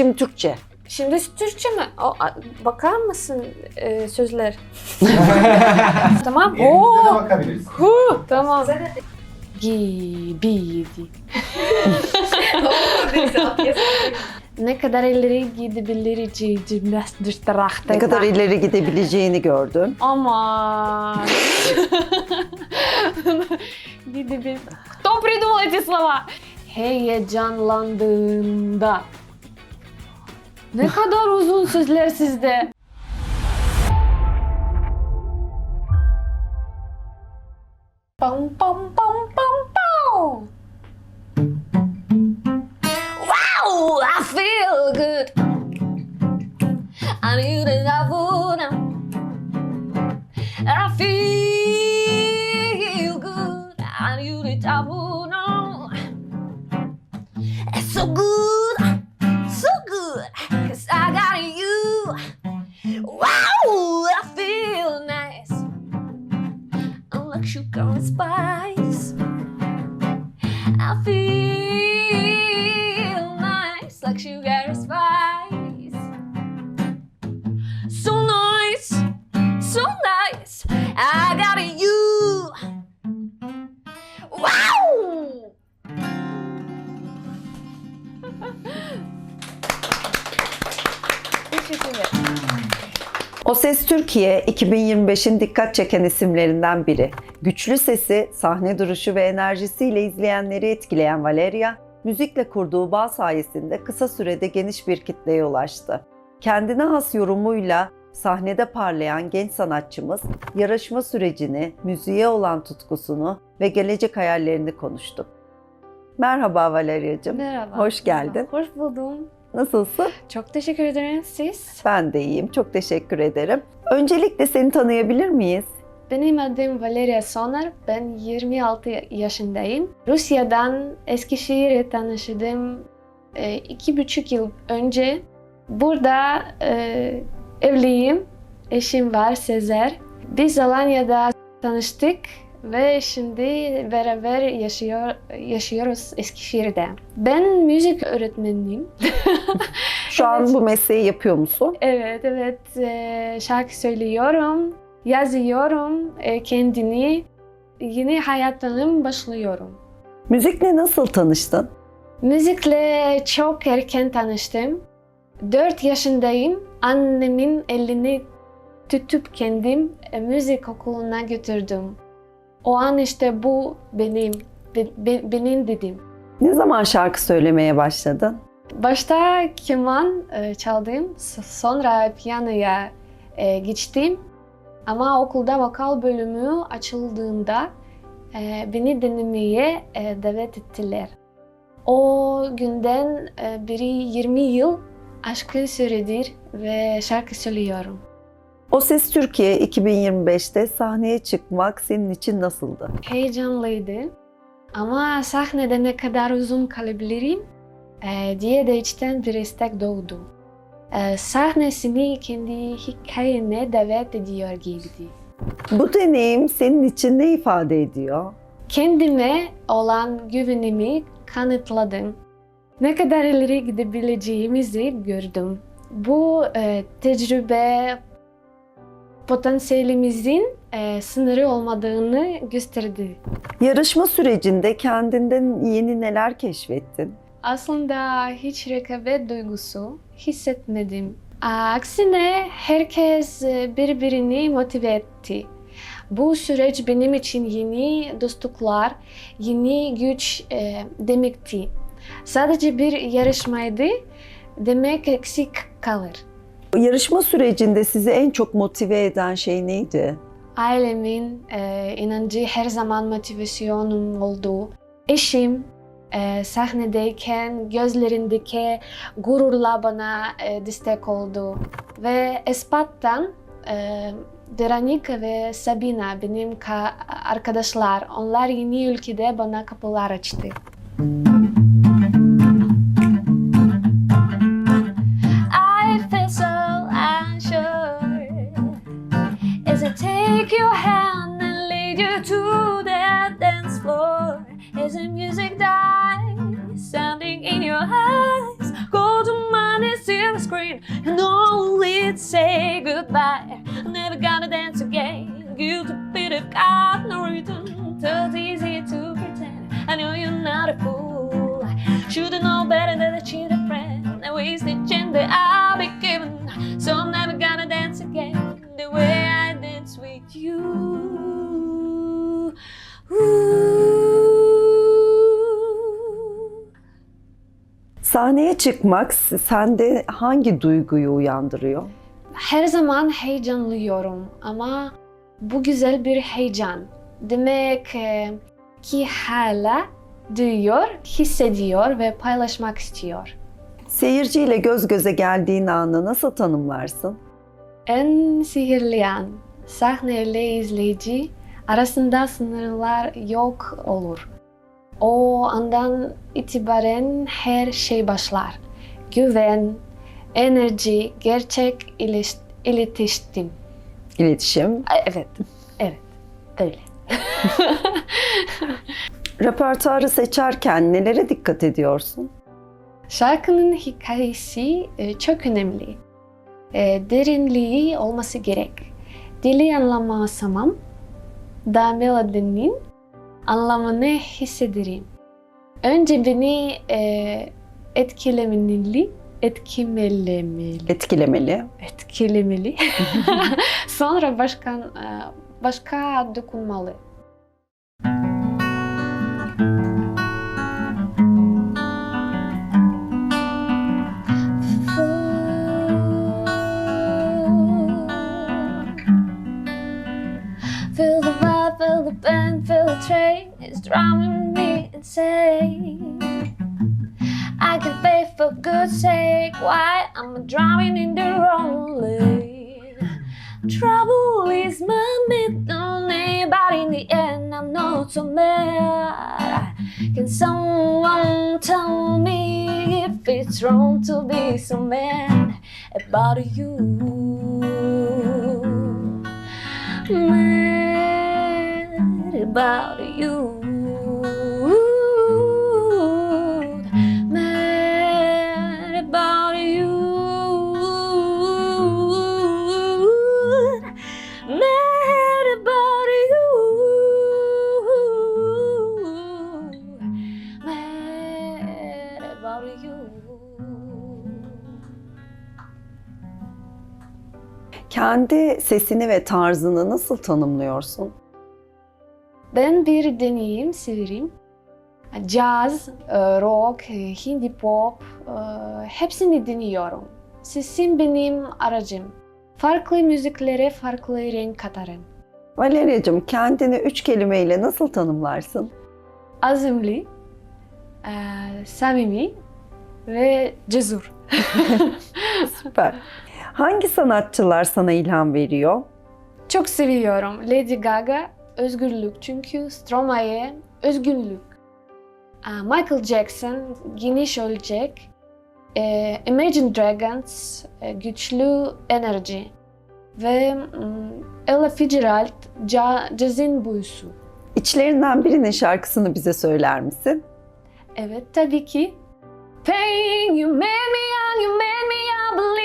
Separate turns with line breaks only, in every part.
Şimdi Türkçe.
Şimdi Türkçe mi? O, a- bakar mısın e, sözler? tamam.
Yerimize de
Oo.
bakabiliriz.
Hu, tamam. Gibiydi. ne kadar ileri gidebileceğim
Ne kadar ileri gidebileceğini gördüm.
Aman. Gidebil. Кто придумал эти слова? Heyecanlandığında. Ne kadar uzun sözler sizde. Pam pam pam pam pam. Wow, I feel good. I that I would. I feel good. I I would know. It's so good, Wow! Teşekkürler.
O Ses Türkiye 2025'in dikkat çeken isimlerinden biri. Güçlü sesi, sahne duruşu ve enerjisiyle izleyenleri etkileyen Valeria, müzikle kurduğu bağ sayesinde kısa sürede geniş bir kitleye ulaştı. Kendine has yorumuyla sahnede parlayan genç sanatçımız yarışma sürecini, müziğe olan tutkusunu ve gelecek hayallerini konuştu. Merhaba Valeria'cığım.
Merhaba.
Hoş geldin.
Hoş buldum.
Nasılsın?
Çok teşekkür ederim siz.
Ben de iyiyim. Çok teşekkür ederim. Öncelikle seni tanıyabilir miyiz?
Benim adım Valeria Soner. Ben 26 yaşındayım. Rusya'dan Eskişehir'e tanıştım e, iki buçuk yıl önce. Burada e, evliyim. Eşim var Sezer. Biz Alanya'da tanıştık ve şimdi beraber yaşıyor, yaşıyoruz Eskişehir'de. Ben müzik öğretmeniyim.
Şu an
Evet.
bu mesleği yapıyor musun?
Evet, evet. Eee, şarkı söylüyorum, yazıyorum e, kendini. Yeni hayatım başlıyorum.
Müzikle nasıl tanıştın?
Müzikle çok erken tanıştım. 4 yaşındayım. Annemin elini tutup kendim e, müzik okuluna götürdüm. O an işte bu benim, be- be- benim dedim.
Ne zaman şarkı söylemeye başladın?
Başta keman e, çaldım, sonra piyanoya e, geçtim. Ama okulda vokal bölümü açıldığında beni denemeye davet ettiler. O günden beri 20 yıl aşkın süredir ve şarkı söylüyorum.
O Ses Türkiye 2025'te sahneye çıkmak senin için nasıldı?
Heyecanlıydı ama sahnede ne kadar uzun kalabilirim e, diye de içten bir istek doğdu. E, sahnesini kendi hikayene davet ediyor gibiydi.
Bu deneyim senin için ne ifade ediyor?
Kendime olan güvenimi kanıtladım. Ne kadar ileri gidebileceğimizi gördüm. Bu e, tecrübe potansiyelimizin e, sınırı olmadığını gösterdi.
Yarışma sürecinde kendinden yeni neler keşfettin?
Aslında hiç rekabet duygusu hissetmedim. Aksine herkes e, birbirini motive etti. Bu süreç benim için yeni dostluklar, yeni güç e, demekti. Sadece bir yarışmaydı demek eksik kalır.
Yarışma sürecinde sizi en çok motive eden şey neydi?
Ailemin e, inancı her zaman motivasyonum oldu. Eşim e, sahnedeyken gözlerindeki gururla bana e, destek oldu. Ve Espat'tan e, Veranika ve Sabina benim ka- arkadaşlar. Onlar yeni ülkede bana kapılar açtı. I İt's easy to pretend. I know you're not a fool. Should've known better than to cheat a friend. A wasted chance that I'll be given. So I'm never gonna dance again the way I dance with you. Ooh.
Sahneye çıkmak sende hangi duyguyu uyandırıyor?
Her zaman heyecanlıyorum ama bu güzel bir heyecan. Demek e, ki hala duyuyor, hissediyor ve paylaşmak istiyor.
Seyirciyle göz göze geldiğin anı nasıl tanımlarsın?
En sihirli an, sahneyle izleyici arasında sınırlar yok olur. O andan itibaren her şey başlar. Güven, enerji, gerçek iletişim.
İletişim.
Evet, evet, öyle.
Repertuarı seçerken nelere dikkat ediyorsun?
Şarkının hikayesi e, çok önemli. E, Derinliği olması gerek. Dili anlamasam da melodinin anlamını hissederim. Önce beni e, etkilemeli, etkilemeli,
Etkilemeli.
etkilemeli. Sonra başka e, başka dokunmalı. Feel the vibe, feel the band, feel the train. It's driving me insane. I can pay for good sake. Why I'm driving in the wrong lane? Trouble is my so mad. Can someone tell me if it's wrong to be so mad about you? Mad about you.
Kendi sesini ve tarzını nasıl tanımlıyorsun?
Ben bir deneyim severim. Caz, e, rock, e, hindi pop, e, hepsini dinliyorum. Sesim benim aracım. Farklı müziklere farklı renk katarım.
Valeria'cığım kendini üç kelimeyle nasıl tanımlarsın?
Azimli, e, samimi ve cesur.
Süper. Hangi sanatçılar sana ilham veriyor?
Çok seviyorum. Lady Gaga özgürlük çünkü Stromae özgürlük. Michael Jackson geniş ölçek. Ee, Imagine Dragons e, güçlü enerji. Ve mm, Ella Fitzgerald ca- cazın büyüsü.
İçlerinden birinin şarkısını bize söyler misin?
Evet tabii ki. Pain, you made me young, you made me a believer,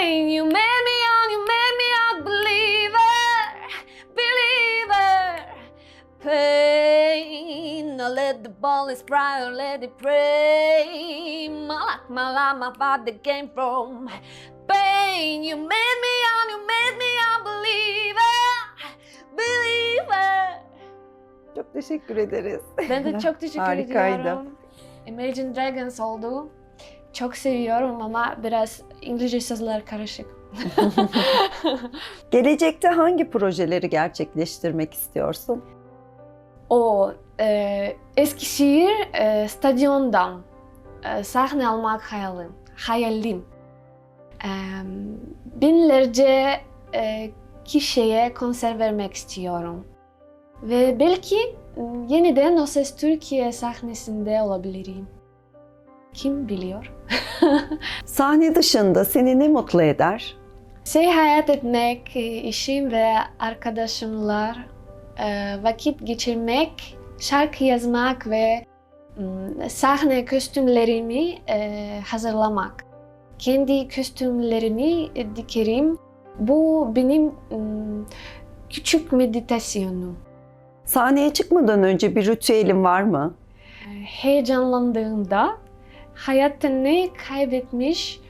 Pain, you made me young, you made me a believer, believer. Pain, I let the ball is cry, let it pray. My like my life, my body came from pain. You made me young, you made me a believer, believer.
Çok teşekkür ederiz.
Ben de çok teşekkür
Harikaydı.
ediyorum. Imagine Dragons oldu. Çok seviyorum ama biraz İngilizce sözler karışık.
Gelecekte hangi projeleri gerçekleştirmek istiyorsun?
O e, Eskişehir e, stadyondan e, sahne almak hayalim. hayalim. E, binlerce e, kişiye konser vermek istiyorum. Ve belki e, yeniden O Ses Türkiye sahnesinde olabilirim. Kim biliyor?
Sahne dışında seni ne mutlu eder?
Seyahat etmek, e, işim ve arkadaşımla e, vakit geçirmek, şarkı yazmak ve Hmm, Sahne kostümlerimi e, hazırlamak. Kendi kostümlerimi dikerim. Bu benim mm, küçük meditasyonum.
Sahneye çıkmadan önce bir ritüelin var mı?
heyecanlandığımda hayatını kaybetmiş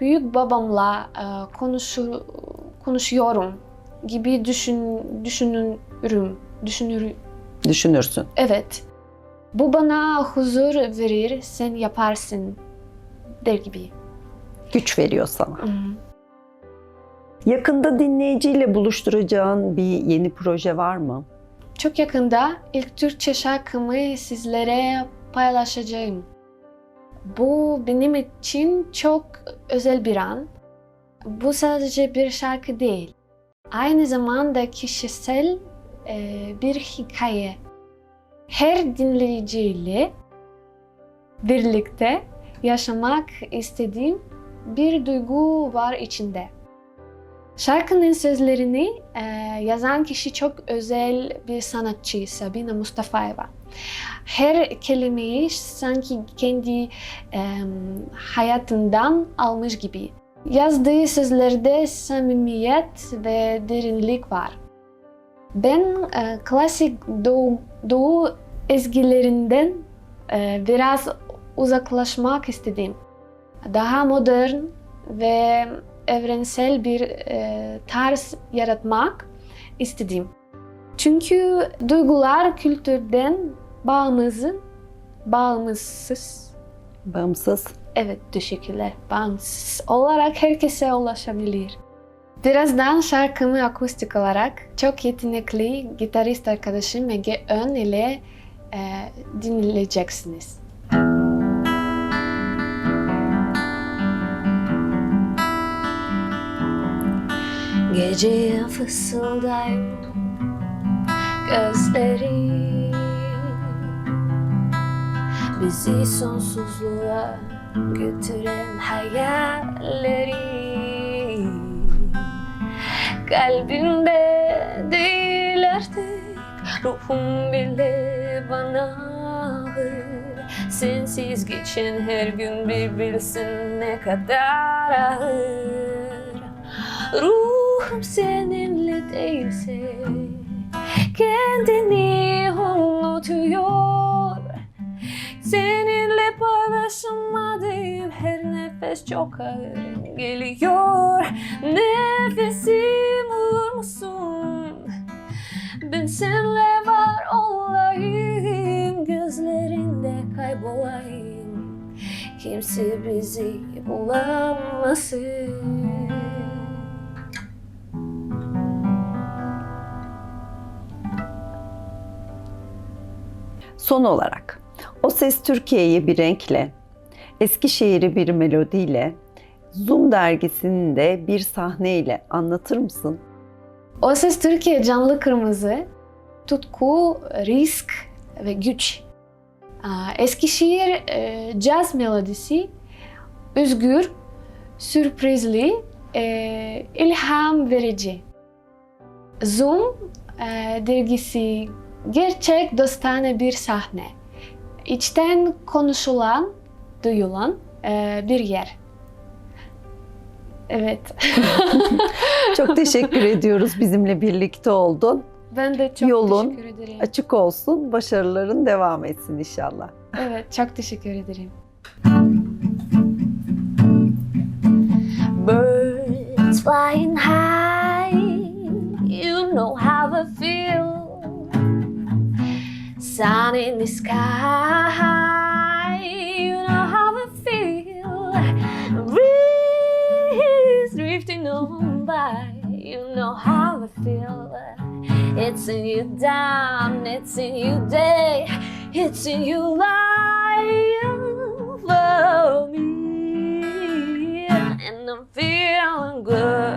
büyük babamla e, konuşu, konuşuyorum gibi düşün, düşünürüm. Düşünür,
Düşünürsün.
evet. Bu bana huzur verir, sen yaparsın der gibi.
Güç veriyor sana.
Hmm.
Yakında dinleyiciyle buluşturacağın bir yeni proje var mı?
Çok yakında ilk Türkçe şarkımı sizlere paylaşacağım. Bu benim için çok özel bir an. Bu sadece bir şarkı değil. Aynı zamanda kişisel e, bir hikaye. Her dinleyiciyle birlikte yaşamak istediğim bir duygu var içinde. Şarkının sözlerini e, yazan kişi çok özel bir sanatçı Sabine Mustafayeva. Her kelimeyi sanki kendi e, hayatından almış gibi. Yazdığı sözlerde samimiyet ve derinlik var. Ben e, klasik doğu, doğu ezgilerinden e, biraz uzaklaşmak istedim. Daha modern ve evrensel bir e, tarz yaratmak istedim. Çünkü duygular kültürden bağımsız, bağımsız,
Bağımsız.
evet teşekkürler, bağımsız olarak herkese ulaşabilir. Birazdan şarkımı akustik olarak çok yetenekli gitarist arkadaşım Ege Ön ile e, dinleyeceksiniz. Geceye fısıldayım gözleri Bizi sonsuzluğa götüren hayalleri Kalbimde değil artık. Ruhum bile bana ağır. Sensiz geçen her gün bir bilsin ne kadar ağır. Ruhum seninle değilse Kendini unutuyor Seninle paylaşamadığım her nefes çok ağır geliyor. Nefesim olur musun? Ben seninle var olayım Gözlerinde kaybolayım. Kimse bizi bulamasın.
Son olarak O Ses Türkiye'yi bir renkle, Eskişehir'i bir melodiyle, Zoom dergisini de bir sahneyle anlatır mısın?
O Ses Türkiye canlı kırmızı, tutku, risk ve güç. Eskişehir e, caz melodisi, özgür, sürprizli, e, ilham verici. Zoom e, dergisi gerçek dostane bir sahne. İçten konuşulan, duyulan e, bir yer. Evet.
Çok teşekkür ediyoruz bizimle birlikte oldun.
Ben de çok
Yolun
teşekkür ederim.
Açık olsun, başarıların devam etsin inşallah.
Evet, çok teşekkür ederim.
Birds flying high, sun in the sky. You know how I feel. Breeze drifting on by. You know how I feel. It's a new dawn, it's a new day, it's a new life for me. And I'm feeling good.